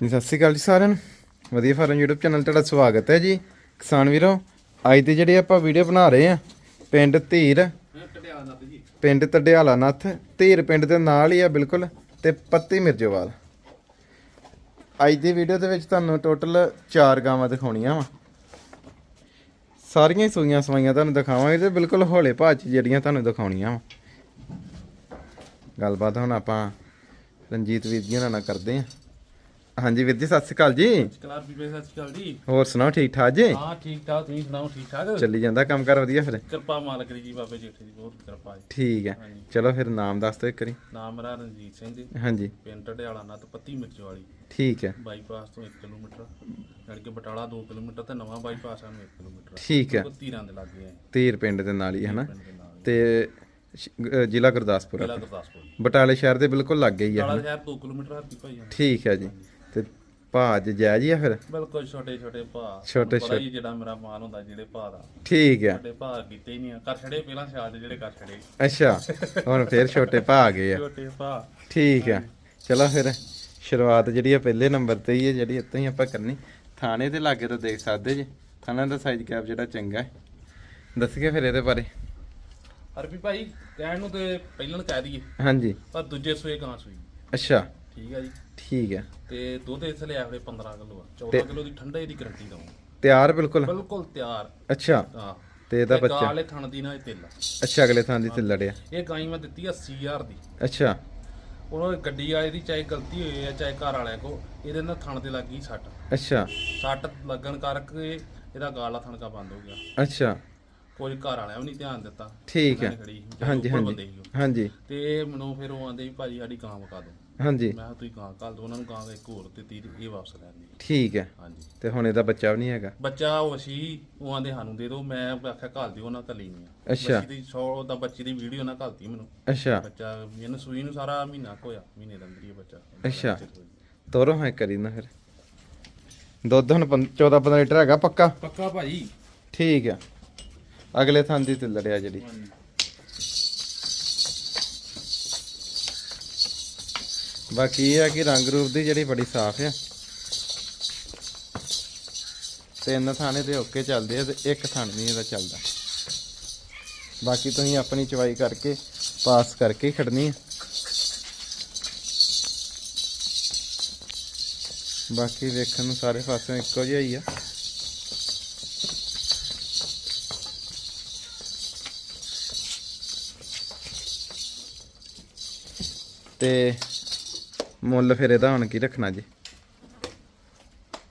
ਜੀ, ਸਤਿ ਸ਼੍ਰੀ ਅਕਾਲ ਜੀ ਸਾਰਿਆਂ ਨੂੰ। ਵਧੀਆ ਫਾਰਮ YouTube ਚੈਨਲ ਤੁਹਾਡਾ ਸਵਾਗਤ ਹੈ ਜੀ। ਕਿਸਾਨ ਵੀਰੋ, ਅੱਜ ਦੀ ਜਿਹੜੀ ਆਪਾਂ ਵੀਡੀਓ ਬਣਾ ਰਹੇ ਆ ਪਿੰਡ ਧੀਰ, ਪਿੰਡ ਤੜਿਆਲਾ ਨੱਥ, ਧੀਰ ਪਿੰਡ ਦੇ ਨਾਲ ਹੀ ਆ ਬਿਲਕੁਲ, ਤੇ ਪੱਤੀ ਮਿਰਜੋਵਾਲ। ਅੱਜ ਦੀ ਵੀਡੀਓ ਦੇ ਵਿੱਚ ਤੁਹਾਨੂੰ ਟੋਟਲ 4 ਗਾਵਾਂ ਦਿਖਾਉਣੀਆਂ ਵਾ। ਸਾਰੀਆਂ ਹੀ ਸੂਈਆਂ ਸਵਾਈਆਂ ਤੁਹਾਨੂੰ ਦਿਖਾਵਾਂਗੇ ਤੇ ਬਿਲਕੁਲ ਹੌਲੇ ਭਾਅ ਚ ਜਿਹੜੀਆਂ ਤੁਹਾਨੂੰ ਦਿਖਾਉਣੀਆਂ ਵਾ। ਗੱਲਬਾਤ ਹੁਣ ਆਪਾਂ ਰਣਜੀਤ ਵੀਰ ਜੀ ਨਾਲ ਕਰਦੇ ਆ ਹਾਂਜੀ ਵੀਰ ਜੀ ਸਤਿ ਸ਼੍ਰੀ ਅਕਾਲ ਜੀ। ਕਲਾਸ ਵੀ ਸਤਿ ਸ਼੍ਰੀ ਅਕਾਲ ਜੀ। ਹੋਰ ਸੁਣਾਓ ਠੀਕ ਠਾਕ ਜੀ? ਹਾਂ ਠੀਕ ਠਾਕ ਤੁਸੀਂ ਸੁਣਾਓ ਠੀਕ ਠਾਕ? ਚੱਲੀ ਜਾਂਦਾ ਕੰਮ ਕਰ ਵਧੀਆ ਫਿਰ? ਕਿਰਪਾ ਮਾਲਕ ਦੀ ਜੀ ਬਾਬੇ ਜੇਠੇ ਦੀ ਬਹੁਤ ਕਿਰਪਾ ਜੀ। ਠੀਕ ਹੈ। ਚਲੋ ਫਿਰ ਨਾਮ ਦੱਸ ਦਿਓ ਇੱਕ ਵਾਰੀ। ਨਾਮ ਮੇਰਾ ਰਣਜੀਤ ਸਿੰਘ ਜੀ। ਹਾਂਜੀ। ਪਿੰਡ ਢਿਆਲਾ ਨੱਤ ਪੱਤੀ ਮਿਰਚ ਵਾਲੀ ਠੀਕ ਹੈ। ਬਾਈਪਾਸ ਤੋਂ 1 ਕਿਲੋਮੀਟਰ। ਯਾਨੀ ਕਿ ਬਟਾਲਾ 2 ਕਿਲੋਮੀਟਰ ਤੇ ਨਵਾਂ ਬਾਈਪਾਸ ਸਾਨੂੰ 1 ਕਿਲੋਮੀਟਰ। ਠੀਕ ਹੈ। ਤੀਰਾਂ ਦੇ ਲੱਗੇ ਆ। ਧੀਰ ਪਿੰਡ ਦੇ ਨਾਲ ਹੀ ਹੈ ਨਾ? ਤੇ ਜ਼ਿਲ੍ਹਾ ਗੁਰਦਾਸਪੁਰ ਜ਼ਿਲ੍ਹਾ ਆ। ਗੁਰਦਾਸਪੁਰ। ਬਟਾਲੇ ਸ਼ਹਿਰ ਦੇ ਬਿਲਕੁਲ ਲਾਗੇ ਹੀ ਆ ਬਟਾਲਾ ਸ਼ਹਿਰ 2 ਕਿਲੋਮੀਟਰ ਹੱਥੀ ਭਾਈ ਜਾਨ ਠੀਕ ਹੈ ਜੀ। ਤੇ ਭਾਜ ਜਾਇਜ਼ ਹੀ ਆ ਫਿਰ? ਬਿਲਕੁਲ ਛੋਟੇ ਛੋਟੇ ਭਾ ਛੋਟੇ ਹੀ ਜਿਹੜਾ ਮੇਰਾ ਮਾਲ ਹੁੰਦਾ ਜਿਹੜੇ ਭਾ ਦਾ। ਠੀਕ ਹੈ ਛੋਟੇ ਭਾ ਕੀਤੇ ਹੀ ਨਹੀਂ ਆ। ਕਰ ਛੜੇ ਪਹਿਲਾਂ ਸਿਆਲ ਦੇ ਜਿਹੜੇ ਕਰ ਛੜੇ। ਅੱਛਾ ਹੁਣ ਫਿਰ ਛੋਟੇ ਭਾ ਆ ਗਏ ਆ। ਛੋਟੇ ਭਾ ਠੀਕ ਹੈ ਚਲੋ ਫਿਰ ਸ਼ੁਰੂਆਤ ਜਿਹੜੀ ਆ ਪਹਿਲੇ ਨੰਬਰ ਤੇ ਹੀ ਹੈ ਜਿਹੜੀ ਇੱਥੋਂ ਹੀ ਆਪਾਂ ਕਰਨੀ। ਥਾਣੇ ਦੇ ਲਾਗੇ ਤੋਂ ਦੇਖ ਸਕਦੇ ਜੀ। ਥਾਣਾ ਦਾ ਸਾਈਜ਼ ਕੈਪ ਜਿਹੜਾ ਚੰਗਾ ਹੈ। ਦੱਸੀਏ ਫਿਰ ਇਹਦੇ ਬਾਰੇ। ਅਰਬੀ ਭਾਈ ਕਹਿਣ ਨੂੰ ਤੇ ਪਹਿਲਾਂ ਕਹਿ ਦਈਏ। ਹਾਂਜੀ। ਪਰ ਦੂਜੇ ਸੂਏ ਗਾਂ ਸੂਈ। ਅੱਛਾ। ਠੀਕ ਹੈ ਜੀ। ਠੀਕ ਹੈ। ਤੇ ਦੁੱਧ ਇਸ ਲਈ ਆਖੜੇ 15 ਕਿਲੋ ਆ। 14 ਤੇ- ਕਿਲੋ ਦੀ ਠੰਡੇ ਦੀ ਗਰੰਟੀ ਦਊਂ। ਤਿਆਰ ਬਿਲਕੁਲ? ਬਿਲਕੁਲ ਤਿਆਰ। ਅੱਛਾ। ਹਾਂ। ਤੇ ਇਹਦਾ ਬੱਚਾ? ਗਾਲੇ ਥਣ ਦੀ ਨਾ ਇਹ ਤਿੱਲ ਆ। ਅੱਛਾ ਅਗਲੇ ਥਾਂ ਦੀ ਤੇ ਲੜਿਆ ਇਹ ਗਾਈ ਮੈਂ ਦਿੱਤੀ 80000 ਦੀ। ਅੱਛਾ। ਉਹਨਾਂ ਦੀ ਗੱਡੀ ਵਾਲੇ ਦੀ ਚਾਹੇ ਗਲਤੀ ਹੋਈ ਹੈ ਚਾਹੇ ਘਰ ਵਾਲਿਆਂ ਕੋ ਇਹਦੇ ਨਾਲ ਥਣ ਤੇ ਲੱਗ ਗਈ ਸੱਟ। ਅੱਛਾ। ਸੱਟ ਲੱਗਣ ਕਰਕੇ ਇਹਦਾ ਗਾਲਾ ਥਣਕਾ ਬੰਦ ਹੋ ਗਿਆ। ਅੱਛਾ। ਕੋਈ ਘਰ ਵਾਲਿਆਂ ਵੀ ਨਹੀਂ ਧਿਆਨ ਦਿੱਤਾ। ਠੀਕ ਹੈ। ਹਾਂਜੀ ਹਾਂਜੀ। ਹਾਂਜੀ। ਤੇ ਮੈਨੂੰ ਫਿਰ ਉਹ ਆਂਦੇ ਵੀ ਭਾਜੀ ਸਾਡੀ ਗਾਂ ਮੁਕਾ ਦਿਓ। ਹਾਂਜੀ। ਮੈਂ ਕਿਹਾ ਤੁਸੀਂ ਗਾਂ ਦਿਓ ਉਹਨਾਂ ਨੂੰ ਗਾਂ ਦਾ ਇੱਕ ਹੋਰ ਤੇ ਇਹ ਵਾਪਸ ਲੈ ਲਈ ਠੀਕ ਹੈ। ਹਾਂਜੀ। ਤੇ ਹੁਣ ਇਹਦਾ ਬੱਚਾ ਵੀ ਨਹੀਂ ਹੈਗਾ? ਬੱਚਾ ਉਹ ਸੀ ਉਹ ਆਂਦੇ ਸਾਨੂੰ ਦੇ ਦਿਓ ਮੈਂ ਆਖਿਆ ਘੱਲ ਦਿਓ ਉਹਨਾਂ ਕੱਲੀ ਨਹੀਂ ਆ। ਅੱਛਾ। ਬੱਚੀ ਦੀ 100 ਦਾ ਬੱਚੀ ਦੀ ਵੀਡੀਓ ਨਾ ਘੱਲਤੀ ਮੈਨੂੰ। ਅੱਛਾ। ਬੱਚਾ ਮੈਨੂੰ ਸੂਈ ਨੂੰ ਸਾਰਾ ਮਹੀਨਾ ਕੁ ਹੋਇਆ ਮਹੀਨੇ ਦਾ ਅੰਦਰ ਹੀ ਇਹ ਬੱਚਾ। ਅੱਛਾ। ਤੋਰੋ ਹਾਂ ਕਰੀ ਨਾ ਫਿਰ। ਦੁੱਧ ਹੁਣ 14 15 ਲੀਟਰ ਹੈਗਾ ਪੱਕਾ? ਪੱਕਾ ਭਾਜੀ ਠੀਕ ਆ ਅਗਲੇ ਥਾਂ ਦੀ ਤੇ ਲੜਿਆ ਜਿਹੜੀ। ਬਾਕੀ ਇਹ ਆ ਕਿ ਰੰਗ ਰੂਪ ਦੀ ਜਿਹੜੀ ਬੜੀ ਸਾਫ਼ ਆ। ਤਿੰਨ ਥਾਣੇ ਤੇ ਓਕੇ ਚੱਲਦੇ ਆ ਤੇ ਇੱਕ ਥਾਣੇ ਨਹੀਂ ਇਹਦਾ ਚੱਲਦਾ। ਬਾਕੀ ਤੁਸੀਂ ਆਪਣੀ ਚਵਾਈ ਕਰਕੇ ਪਾਸ ਕਰਕੇ ਹੀ ਖੜਨੀ ਆ। ਬਾਕੀ ਵੇਖਣ ਨੂੰ ਸਾਰੇ ਪਾਸਿਓਂ ਇੱਕੋ ਜਿਹਾ ਹੀ ਆ। ਤੇ ਮੁੱਲ ਫਿਰ ਇਹਦਾ ਹੁਣ ਕੀ ਰੱਖਣਾ ਜੀ?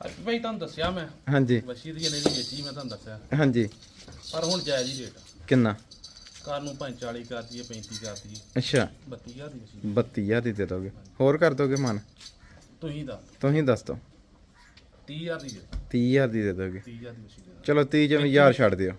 ਅੱਜ ਭਾਈ ਤੁਹਾਨੂੰ ਦੱਸਿਆ ਮੈਂ। ਹਾਂਜੀ। ਬੱਚੀ ਦੀ ਜਿਹੜੀ ਵੇਚੀ ਮੈਂ ਤੁਹਾਨੂੰ ਦੱਸਿਆ। ਹਾਂਜੀ। ਪਰ ਹੁਣ ਜਾਇਜ਼ ਹੀ ਰੇਟ ਕਿੰਨਾ? ਕਾਰ ਨੂੰ ਭਾਵੇਂ 40 ਕਰ ਦਈਏ 35 ਕਰ ਦਈਏ। ਅੱਛਾ। 32000 ਦੀ ਬੱਚੀ 32000 ਦੀ ਦੇ ਦੋਗੇ। ਹੋਰ ਕਰ ਦੋਗੇ ਮਨ? ਤੁਸੀਂ ਦਾ ਤੁਸੀਂ ਦੱਸ ਦੋ। 30000 ਦੀ ਦੇ 30000 ਦੀ ਦੇ ਦੋਗੇ। 30000 ਦੀ ਬੱਚੀ ਦੇ ਦਾਂਗੇ। ਚਲੋ 30 ਜਿਵੇਂ ਯਾਰ ਛੱਡ ਦਿਓ।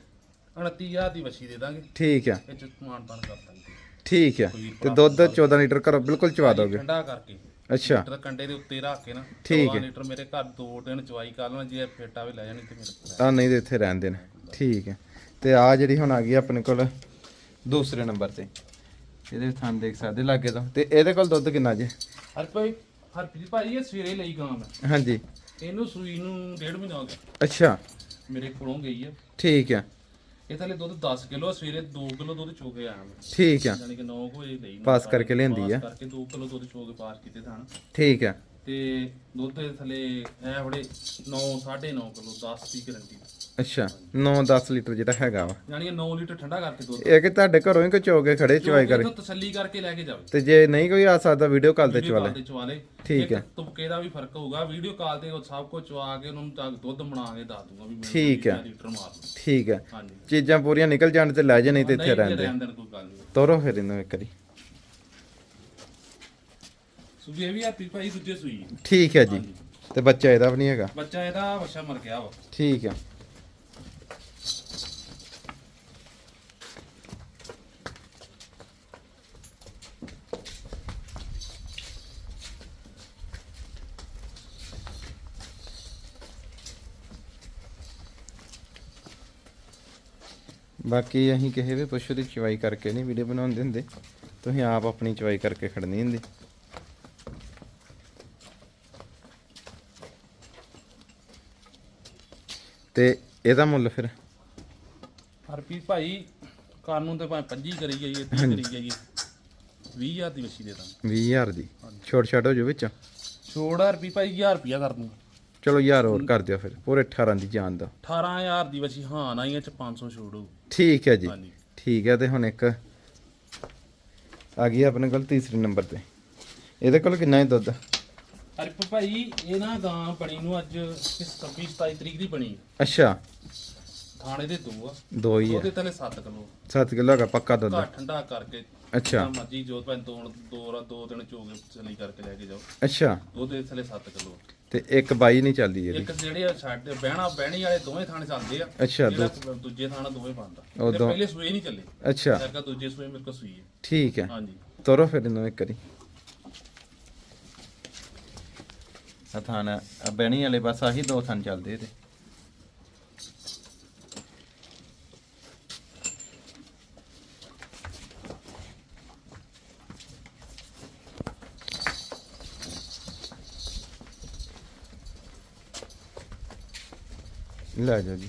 29000 ਦੀ ਬੱਚੀ ਦੇ ਦਾਂਗੇ। ਠੀਕ ਆ। ਇਹ ਚ ਸਮਾਨ ਪਾਣ ਕਰ ਦਾਂਗੇ ਠੀਕ ਆ। ਤੇ ਦੁੱਧ 14 ਲੀਟਰ ਕਰੋ ਬਿਲਕੁਲ ਚਵਾ ਦੋਗੇ। ਠੰਡਾ ਕਰਕੇ। ਅੱਛਾ। ਲੀਟਰ ਕੰਡੇ ਦੇ ਉੱਤੇ ਰੱਖ ਕੇ ਨਾ ਠੀਕ 14 ਹੈ। ਲੀਟਰ ਮੇਰੇ ਘਰ ਦੋ ਦਿਨ ਚਵਾਈ ਕਰ ਲੈਣਾ ਜੇ ਫੇਟਾ ਵੀ ਲੈ ਜਾਣੀ ਤੇ ਮੇਰੇ ਕੋਲ ਆ ਨਹੀਂ ਤੇ ਇੱਥੇ ਰਹਿਣ ਦੇਣ। ਠੀਕ ਹੈ। ਤੇ ਆ ਜਿਹੜੀ ਹੁਣ ਆ ਗਈ ਆਪਣੇ ਕੋਲ ਦੂਸਰੇ ਨੰਬਰ ਤੇ। ਇਹਦੇ ਥਾਂ ਦੇਖ ਸਕਦੇ ਲਾਗੇ ਤੋਂ। ਤੇ ਇਹਦੇ ਕੋਲ ਦੁੱਧ ਕਿੰਨਾ ਜੀ? ਹਰ ਭਾਈ ਹਰਪ੍ਰੀਤ ਭਾਈ ਇਹ ਸਵੇਰੇ ਲਈ ਗਾਂ ਮੈਂ। ਹਾਂਜੀ। ਇਹਨੂੰ ਸੂਈ ਨੂੰ ਡੇਢ ਮਹੀਨਾ ਹੋ ਗਿਆ। ਅੱਛਾ। ਮੇਰੇ ਕੋਲੋਂ ਗਈ ਆ। ਠੀਕ ਹੈ। ਇਹ ਥਲੇ ਦੁੱਧ 10 ਕਿਲੋ ਸਵੇਰੇ 2 ਕਿਲੋ ਦੁੱਧ ਚੋ ਕੇ ਆਇਆ ਮੈਂ। ਠੀਕ ਹੈ ਯਾਨੀ ਕਿ 9 ਵਜੇ ਲਈ ਪਾਸ ਕਰਕੇ ਲਿਆਂਦੀ ਆ। ਪਾਸ ਕਰਕੇ 2 ਕਿਲੋ ਦੁੱਧ ਚੋ ਕੇ ਪਾਸ ਕੀਤੇ ਥਾਣ ਠੀਕ ਹੈ ਤੇ ਦੁੱਧ ਦੇ ਥਲੇ ਐ ਬੜੇ 9 9.5 ਕਿਲੋ 10 ਦੀ ਗਰੰਟੀ ਅੱਛਾ 9-10 ਲੀਟਰ ਜਿਹੜਾ ਹੈਗਾ ਵਾ। ਯਾਨੀ ਕਿ 9 ਲੀਟਰ ਠੰਡਾ ਕਰਕੇ ਦੁੱਧ। ਇਹ ਕਿ ਤੁਹਾਡੇ ਘਰੋਂ ਹੀ ਕਚੋ ਕੇ ਖੜੇ ਚਵਾਈ ਕਰੇ। ਇੱਥੋਂ ਤਸੱਲੀ ਕਰਕੇ ਲੈ ਕੇ ਜਾਵੇ। ਤੇ ਜੇ ਨਹੀਂ ਕੋਈ ਆ ਸਕਦਾ ਵੀਡੀਓ ਕਾਲ ਤੇ ਚਵਾ ਲੈ। ਤੇ ਚਵਾ ਲੈ। ਠੀਕ ਹੈ। ਤੁਪਕੇ ਦਾ ਵੀ ਫ਼ਰਕ ਹੋਊਗਾ। ਵੀਡੀਓ ਕਾਲ ਤੇ ਉਹ ਸਭ ਕੁਝ ਚਵਾ ਕੇ ਉਹਨਾਂ ਨੂੰ ਦੁੱਧ ਬਣਾ ਕੇ ਦੱਸ ਦੂੰਗਾ ਵੀ ਮੈਂ ਠੀਕ ਹੈ। ਲੀਟਰ ਮਾਰ ਠੀਕ ਹੈ। ਚੀਜ਼ਾਂ ਪੂਰੀਆਂ ਨਿਕਲ ਜਾਣ ਤੇ ਲੈ ਜਾ ਨਹੀਂ ਤੇ ਇੱਥੇ ਨਹੀਂ ਰਹਿਣ ਦੇ। ਰਹਿਣ ਦੇਣ ਕੋਈ ਗੱਲ ਨਹੀਂ। ਤੋਰੋ ਫਿਰ ਇਹਨੂੰ ਇੱਕ ਵਾਰੀ। ਸੁਬੀ ਇਹ ਵੀ ਆ ਭਾਈ ਦੂਜੇ ਸੂਈ। ਠੀਕ ਹੈ ਜੀ। ਹਾਂਜੀ। ਤੇ ਬੱਚਾ ਇਹਦਾ ਵੀ ਨਹੀਂ ਹੈਗਾ? ਬੱਚਾ ਇਹਦਾ ਬੱਚਾ ਮਰ ਗਿਆ ਵਾ। ਠੀਕ ਹੈ। ਬਾਕੀ ਅਸੀਂ ਕਿਸੇ ਵੀ ਪਸ਼ੂ ਦੀ ਚਵਾਈ ਕਰਕੇ ਨਹੀਂ ਵੀਡੀਓ ਬਣਾਉਂਦੇ ਹੁੰਦੇ ਤੁਸੀਂ ਆਪ ਆਪਣੀ ਚਵਾਈ ਕਰਕੇ ਖੜਨੀ ਹੁੰਦੀ। ਤੇ ਇਹਦਾ ਮੁੱਲ ਫਿਰ? ਹਰਪ੍ਰੀਤ ਭਾਈ ਕਾਨੂੰਨ ਤੇ ਭਾਵੇਂ 25 ਕਰੀ ਜਾਈਏ 30 ਕਰੀ ਜਾਈਏ 20000 ਦੀ ਵਸੀ ਦੇ ਦਾਂਗੇ। 20000 ਦੀ। ਛੋਟ ਛਾਟ ਹੋ ਜੋ ਵਿੱਚ? ਛੋੜ ਹਰਪ੍ਰੀਤ ਭਾਈ 1000 ਰੁਪਿਆ ਕਰ ਦੂੰ ਚਲੋ ਯਾਰ ਹੋਰ ਕਰ ਦਿਓ ਫਿਰ ਪੂਰੇ 18 ਦੀ ਜਾਨ ਦਾ। 18000 ਦੀ ਵਸੀ ਹਾਂ ਨਾ ਇਹ ਚ 500 ਛੋੜੋ ਠੀਕ ਹੈ ਜੀ। ਠੀਕ ਹੈ ਤੇ ਹੁਣ ਇੱਕ ਆ ਗਈ ਆਪਣੇ ਕੋਲ ਤੀਸਰੇ ਨੰਬਰ ਤੇ। ਇਹਦੇ ਕੋਲ ਕਿੰਨਾ ਹੈ ਦੁੱਧ? ਹਰਪ੍ਰੀਤ ਭਾਈ ਇਹ ਨਾ ਗਾਂ ਬਣੀ ਨੂੰ ਅੱਜ 26 27 ਤਰੀਕ ਦੀ ਬਣੀ ਆ। ਅੱਛਾ। ਥਾਣੇ ਦੇ ਦੋ ਆ। ਦੋ ਹੀ ਹੈ ਉਹਦੇ ਥੱਲੇ 7 ਕਿਲੋ। 7 ਕਿਲੋ ਦਾ ਪੱਕਾ ਦੁੱਧ। ਘਰ ਠੰਡਾ ਕਰਕੇ ਅੱਛਾ। ਜਿੰਨਾ ਮਰਜ਼ੀ ਜੋ ਭਾਵੇਂ ਦੋ ਦੋ ਰਾ ਦੋ ਦਿਨ ਚੋਗੇ ਚਲੀ ਕਰਕੇ ਲੈ ਕੇ ਜਾਓ। ਅੱਛਾ। ਉਹਦੇ ਥੱਲੇ 7 ਕਿਲੋ। ਤੇ ਇੱਕ ਬਾਈ ਨਹੀਂ ਚੱਲਦੀ ਇਹਦੀ। ਇੱਕ ਜਿਹੜੇ ਆ ਸਾਡੇ ਬਹਿਣਾ ਬਹਿਣੀ ਵਾਲੇ ਦੋਵੇਂ ਥਾਣੇ ਚੱਲਦੇ ਆ। ਅੱਛਾ, ਜਿਹੜਾ ਦੂਜੇ ਥਾਣਾ ਦੋਵੇਂ ਬੰਦ ਆ। ਉਹ ਤੇ ਦੋ- ਪਹਿਲੇ ਸੂਏ ਨਹੀਂ ਚੱਲੇ। ਅੱਛਾ। ਸਰਕਾ ਦੂਜੇ ਸੂਏ ਮੇਰੇ ਕੋਲ ਸੂਈ ਹੈ ਠੀਕ ਹੈ। ਹਾਂਜੀ। ਤੋਰੋ ਫਿਰ ਇਹਨੂੰ ਇੱਕ ਵਾਰੀ। ਆ। ਥਾਨ ਆ ਬੈਣੀ ਵਾਲੇ ਬਸ ਆਹੀ ਦੋ ਥਾਨ ਚੱਲਦੇ ਇਹਦੇ। ਲੈ ਜਾਓ ਜੀ।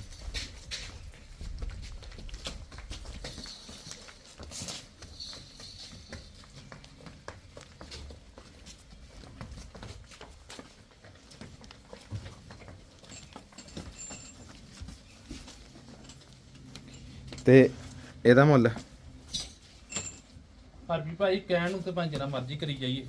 ਤੇ ਇਹਦਾ ਮੁੱਲ। ਹਰਬੀ ਭਾਈ ਕਹਿਣ ਨੂੰ ਤੇ ਭਾਵੇਂ ਜਿੰਨਾ ਮਰਜ਼ੀ ਕਰੀ ਜਾਈਏ।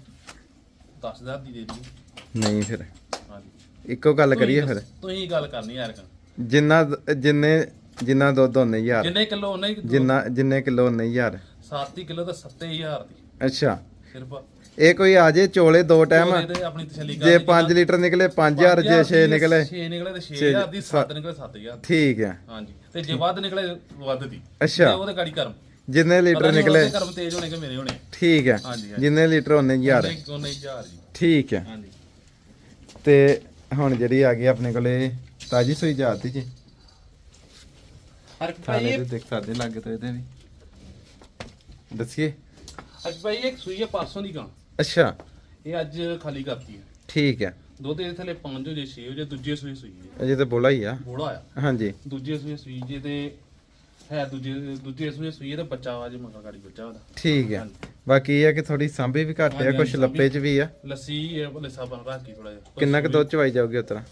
10000 ਦੀ ਦੇ ਦੀ ਨਹੀਂ ਫਿਰ। ਹਾਂਜੀ। ਇੱਕੋ ਗੱਲ ਕਰੀਏ ਫਿਰ। ਤੁਸੀਂ ਗੱਲ ਕਰਨੀ ਯਾਰ ਕਾ ਜਿੰਨਾ ਜਿੰਨੇ ਜਿੰਨਾ ਦੁੱਧ ਉਹਨੇ ਹਜ਼ਾਰ। ਜਿੰਨੇ ਕਿਲੋ ਉਹਨੇ ਜਿੰਨਾ ਜਿੰਨੇ ਕਿਲੋ ਉਹਨੇ ਹਜ਼ਾਰ। 7 ਕਿਲੋ ਤਾਂ 7000 ਦੀ। ਅੱਛਾ। ਸਿਰਫ ਇਹ ਕੋਈ ਆ ਜੇ ਚੋਲੇ ਦੋ ਟਾਈਮ ਉਹਦੇ ਤੇ ਆਪਣੀ ਤਸੱਲੀ ਕਰ ਜੇ 5 ਲੀਟਰ ਨਿਕਲੇ 5000 ਜੇ 6 ਨਿਕਲੇ। 6 ਨਿਕਲੇ ਤੇ 6000 ਦੀ 7 ਨਿਕਲੇ 7000 ਠੀਕ ਹੈ। ਹਾਂਜੀ। ਤੇ ਜੇ ਵੱਧ ਨਿਕਲੇ ਵੱਧ ਦੀ। ਅੱਛਾ। ਉਹਦੇ ਗਾੜੀ ਕਰਮ। ਜਿੰਨੇ ਲੀਟਰ ਨਿਕਲੇ। ਕਰਮ ਤੇਜ਼ ਹੋਣੇ ਕਿ ਮੇਰੇ ਹੋਣੇ। ਠੀਕ ਹੈ। ਜਿੰਨੇ ਲੀਟਰ ਹਜ਼ਾਰ। ਜੀ। ਠੀਕ ਹੈ। ਹਾਂਜੀ। ਤੇ ਹੁਣ ਜਿਹੜੀ ਆ ਗਈ ਆਪਣੇ ਕੋਲੇ ਤਾਜੀ ਸੂਈ ਜਾਤੀ ਜੀ। ਹਰ ਭਾਈ ਤੇ ਦੇਖ ਸਕਦੇ ਲੱਗੇ ਤੋਂ ਇਹਦੇ ਵੀ। ਦੱਸੀਏ। ਅੱਜ ਭਾਈ ਇੱਕ ਸੂਈ ਹੈ ਪਾਸੋਂ ਦੀ ਗਾਂ। ਅੱਛਾ। ਇਹ ਅੱਜ ਖਾਲੀ ਕਰਤੀ ਹੈ। ਠੀਕ ਹੈ। ਦੁੱਧ ਦੇ ਥੱਲੇ 5 ਹੋ ਜੇ 6 ਹੋ ਜੇ ਦੂਜੇ ਸੂਈ ਸੂਈ ਹੈ। ਅਜੇ ਤਾਂ ਬੋਲਾ ਹੀ ਆ। ਬੋੜਾ ਆ। ਹਾਂਜੀ। ਦੂਜੇ ਸੂਈ ਸੂਈ ਜੇ ਤੇ ਹੈ ਦੂਜੇ ਦੂਜੇ ਸੂਈ ਸੂਈ ਤੇ ਬੱਚਾ ਆ ਜੇ ਮਗਾ ਗਾੜੀ ਬੱਚਾ ਉਹਦਾ ਠੀਕ ਹੈ। ਬਾਕੀ ਇਹ ਆ ਕਿ ਥੋੜੀ ਸਾਂਭੀ ਵੀ ਘੱਟ ਆ ਹਾਂਜੀ, ਹਾਂਜੀ, ਲੱਪੇ ਚ ਵੀ ਆ। ਲੱਸੀ ਇਹ ਲੱਸਾ ਬਣ ਰੱਖ ਕੇ ਥੋੜਾ ਜਿਹਾ। ਕਿੰਨਾ ਕੁ ਦੁੱਧ ਚਵਾਈ ਜਾਊਗੀ ਉਤਰਾ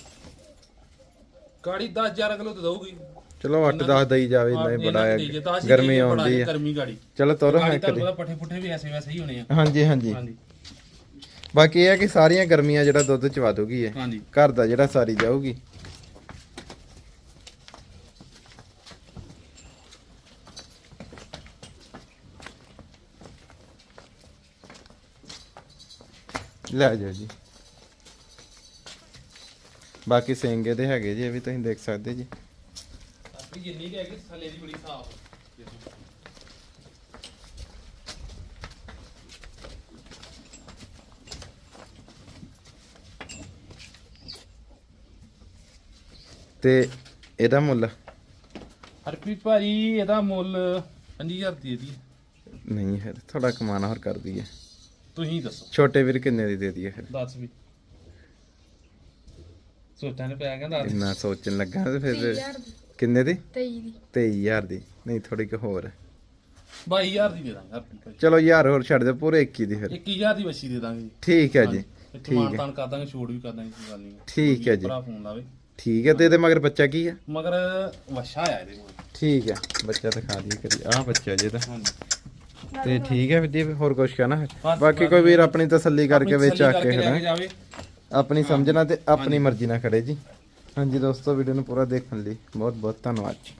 ਗਾੜੀ 10 11 ਕਿਲੋ ਤੇ ਦਊਗੀ। ਚਲੋ 8 10 ਦਈ ਜਾਵੇ ਹਾਂ, ਇੰਨਾ ਹੀ ਇਹਨਾਂ ਬੜਾ ਜੇ ਅਸੀਂ ਗਰਮੀ ਆਉਂਦੀ ਗਰਮੀ ਗਾੜੀ। ਚਲੋ ਤੋਰੋ ਹਾਂ ਗਾੜੀ ਇੱਕ ਤੁਹਾਨੂੰ। ਪਤਾ ਪੱਠੇ ਪੁੱਠੇ ਵੀ ਐਸੇ ਵੈਸੇ ਹੀ ਹੋਣੇ ਆ। ਹਾਂਜੀ ਹਾਂਜੀ। ਹਾਂਜੀ। ਬਾਕੀ ਇਹ ਆ ਕਿ ਸਾਰੀਆਂ ਗਰਮੀਆਂ ਜਿਹੜਾ ਦੁੱਧ ਚਵਾ ਦੂਗੀ ਇਹ ਹਾਂਜੀ। ਘਰ ਦਾ ਜਿਹੜਾ ਸਾਰੀ ਜਾਊਗੀ। ਲੈ ਜਾਓ ਜੀ। ਬਾਕੀ ਸਿੰਗੇ ਦੇ ਹੈਗੇ ਜੀ ਇਹ ਵੀ ਤੁਸੀਂ ਦੇਖ ਸਕਦੇ ਜੀ। ਆਪਣੀ ਜਿੰਨੀ ਕਿ ਹੈਗੀ ਥੱਲੇ ਦੀ ਬੜੀ ਸਾਫ਼। ਤੇ ਇਹਦਾ ਮੁੱਲ? ਹਰਪ੍ਰੀਤ ਭਾਜੀ ਇਹਦਾ ਮੁੱਲ 5000 ਦੀ ਇਹਦੀ ਹੈ। ਨਹੀਂ ਫਿਰ ਥੋੜਾ ਕਮਾਣਾ ਹੋਰ ਕਰ ਦਈਏ ਤੁਸੀਂ ਦੱਸੋ। ਛੋਟੇ ਵੀਰ ਕਿੰਨੇ ਦੀ ਦੇ ਦਈਏ ਫਿਰ? ਦੱਸ ਵੀ। ਸੋਚਾਂ ਨੇ ਪਿਆ ਕਹਿੰਦਾ। ਇੰਨਾ ਸੋਚਣ ਲੱਗਾ ਤੇ ਫਿਰ 23000 ਦੀ। ਕਿੰਨੇ ਦੀ? 23 ਦੀ। 23000 ਦੀ। ਨਹੀਂ ਥੋੜੀ ਕੁ ਹੋਰ 22000 ਦੀ ਦੇ ਦਾਂਗੇ ਹਰਪ੍ਰੀਤ ਭਾਜੀ। ਚਲੋ ਯਾਰ ਹੋਰ ਛੱਡ ਦਿਓ ਪੂਰੇ 21 ਦੀ ਫਿਰ। 21000 ਦੀ ਬੱਚੀ ਦੇ ਦਾਂਗੇ। ਠੀਕ ਹੈ ਜੀ ਠੀਕ ਹੈ। ਤਾਨ ਕਰ ਦਾਂਗੇ ਛੋੜ ਵੀ ਕਰ ਦਾਂਗੇ ਕੋਈ ਗੱਲ ਨਹੀਂ। ਠੀਕ ਹੈ ਜੀ। ਭਰਾ ਫੋਨ ਲਾਵੇ। ਠੀਕ ਹੈ ਤੇ ਇਹਦੇ ਮਗਰ ਬੱਚਾ ਕੀ ਹੈ? ਮਗਰ ਵਸ਼ਾ ਆ ਇਹਦੇ ਕੋਲ। ਠੀਕ ਹੈ। ਬੱਚਾ ਦਿਖਾ ਦਈਏ ਕਰੀ ਆਹ ਬੱਚਾ ਜੀ ਹਾਂਜੀ। ਤੇ ਠੀਕ ਹੈ ਵੀਰ ਜੀ ਹੋਰ ਕੁਝ ਕਹਿਣਾ ਬਸ, ਬਾਕੀ ਕੋਈ ਵੀਰ ਆਪਣੀ ਤਸੱਲੀ ਕਰਕੇ ਵਿੱਚ ਆ ਕੇ ਲੈ ਜਾਵੇ। ਆਪਣੀ ਸਮਝਣਾ ਤੇ ਆਪਣੀ ਮਰਜ਼ੀ ਨਾਲ ਖੜੇ ਜੀ। ਹਾਂਜੀ। ਦੋਸਤੋ ਵੀਡੀਓ ਨੂੰ ਪੂਰਾ ਦੇਖਣ ਲਈ ਬਹੁਤ ਬਹੁਤ ਧੰਨਵਾਦ ਜੀ।